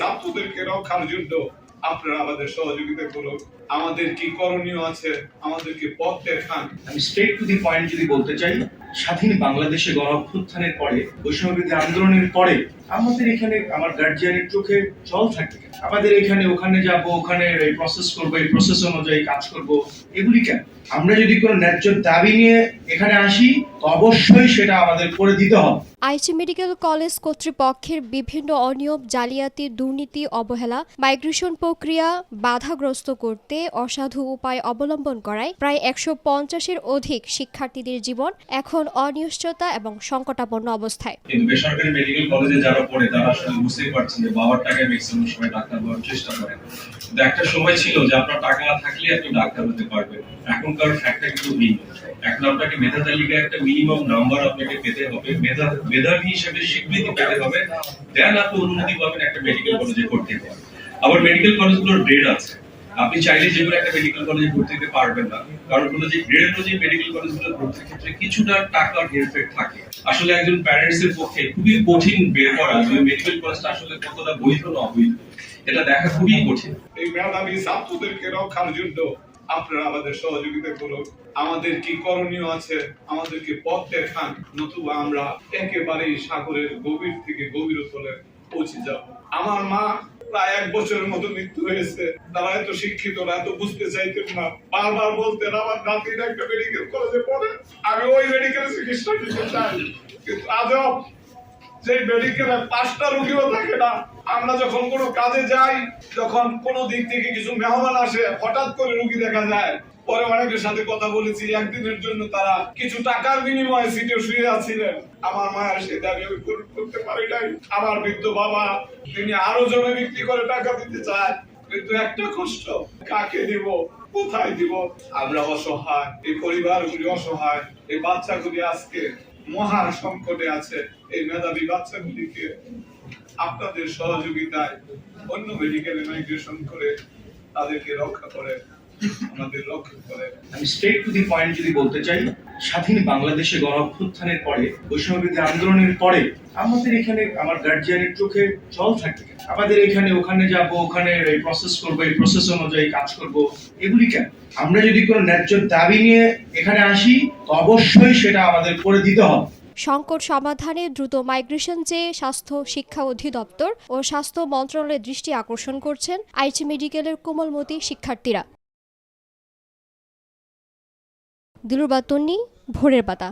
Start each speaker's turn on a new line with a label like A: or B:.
A: ছাত্রদেরকে রক্ষার জন্য আপনারা আমাদের সহযোগিতা করুন। আমাদের কি করণীয় আছে, আমাদেরকে পথ দেখান।
B: আমি স্ট্রেট টু দি পয়েন্ট যদি বলতে চাই, স্বাধীন বাংলাদেশে গণ অভ্যুত্থানের পরে আন্দোলনের পরে, আমাদের এখানে আমার গার্জিয়ানের চোখে জল থাকে আমাদের এখানে ওখানে যাব, ওখানে এই প্রসেস করব, এই প্রসেস অনুযায়ী কাজ করব, এগুলি কেন? আমরা যদি কোনো ন্যায্য দাবি নিয়ে এখানে আসি, অবশ্যই সেটা আমাদের করে দিতে হবে।
C: আইচি মেডিকেল কলেজ কর্তৃপক্ষের বিভিন্ন অনিয়ম, জালিয়াতি, দুর্নীতি, অবহেলা, মাইগ্রেশন প্রক্রিয়া বাধাগ্রস্ত করতে অসাধু উপায় অবলম্বন করায় প্রায় একশো পঞ্চাশের অধিক শিক্ষার্থীদের জীবন এখন অনিশ্চয়তা এবং সংকটাপন্ন অবস্থায়।
D: বেসরকারি মেডিকেল কলেজে যারা পড়ে, তারা আসলে বুঝতেই পারছেন যে বাবার টাকায় ম্যাক্সিমাম সময় ডাক্তার হওয়ার চেষ্টা করেন একটা সময় ছিল যে আপনার টাকা না থাকলে আপনি ডাক্তার হতে পারবেন। এখনকার ফ্যাক্টটা কিন্তু ভিন্ন। এখন আপনাকে মেধা তালিকায় একটা মিনিমাম নাম্বার আপনাকে পেতে হবে। মেধা, মেধাবী হিসেবে স্বীকৃতি পেতে হবে। দেন আপনি অনুমতি পাবেন একটা মেডিকেল কলেজে পড়তে হবে আবার মেডিকেল কলেজগুলোর গ্রেড আছে। আপনি চাইলে যে কোনো একটা মেডিকেল কলেজে ভর্তি হতে পারবেন না। কারণ হলো যে গ্রেড অনুযায়ী মেডিকেল কলেজগুলো ভর্তির ক্ষেত্রে কিছুটা হেরফের থাকে। আসলে একজন প্যারেন্টস এর পক্ষে খুবই কঠিন বের করা যে মেডিকেল কলেজটা আসলে কতটা বৈধ না এটা দেখা খুবই কঠিন।
A: এই মেধাবী ছাত্রদেরকে রক্ষার জন্য আপনারা আমাদের সহযোগিতা করুন। আমাদের কি করণীয় আছে? আমাদেরকে পথ দেখান, নতুবা আমরা একেবারেই সাগরের গভীর থেকে গভীরতলে পৌঁছে যাব। আমার মা প্রায় এক বছরের মতো মৃত্যু হয়েছে। তারা এত শিক্ষিত না এত বুঝতে চাইতেন না। বারবার বলতেন, আমার নাতির একটা মেডিকেল কলেজে পড়ে, আমি ওই মেডিকেল চিকিৎসা নিতে চাই। কিন্তু আজও যে মেডিকেলে পাঁচটা রুগীও থাকে না, আমরা যখন কোনো কাজে যাই, যখন কোনো দিক থেকে কিছু মেহমান আসে, হঠাৎ করে রুগী দেখা যায় পরে অনেকের সাথে কথা বলেছি, একদিনের জন্য তারা কিছু টাকার বিনিময়ে সিটে শুয়ে আছিলেন। আমার মায়ের সে দাবি আমি পূরণ করতে পারি নাই। আমার বৃদ্ধ বাবা, তিনি আরও জমি বিক্রি করে টাকা দিতে চায়, কিন্তু একটা কষ্ট, কাকে দিব, কোথায় দিব? আমরা অসহায়, এই পরিবারগুলি অসহায়, এই বাচ্চাগুলি আজকে মহা সংকটে আছে, এই মেধাবী বাচ্চাগুলিকে আপনাদের সহযোগিতায় অন্য মেডিকেলে মাইগ্রেশন করে তাদেরকে রক্ষা করে আমাদের করে
B: আমি স্ট্রেট টু দি পয়েন্ট যদি বলতে চাই, স্বাধীন বাংলাদেশে পরে আন্দোলনের পরে, আমাদের এখানে আমার গার্জিয়ানের চোখে জল থাকে আমাদের এখানে ওখানে যাব, ওখানে এই প্রসেস করব, এই প্রসেস অনুযায়ী কাজ করব, এগুলি কেন? আমরা যদি কোনো ন্যায্য দাবি নিয়ে এখানে আসি অবশ্যই সেটা আমাদের করে দিতে হবে।
C: সংকট সমাধানে দ্রুত মাইগ্রেশন চেয়ে স্বাস্থ্য, শিক্ষা অধিদপ্তর ও স্বাস্থ্য মন্ত্রণালয়ের দৃষ্টি আকর্ষণ করছেন আইচি মেডিকেলের কোমলমতি শিক্ষার্থীরা। দিলুর বাতন্নি ভোরের পাতা।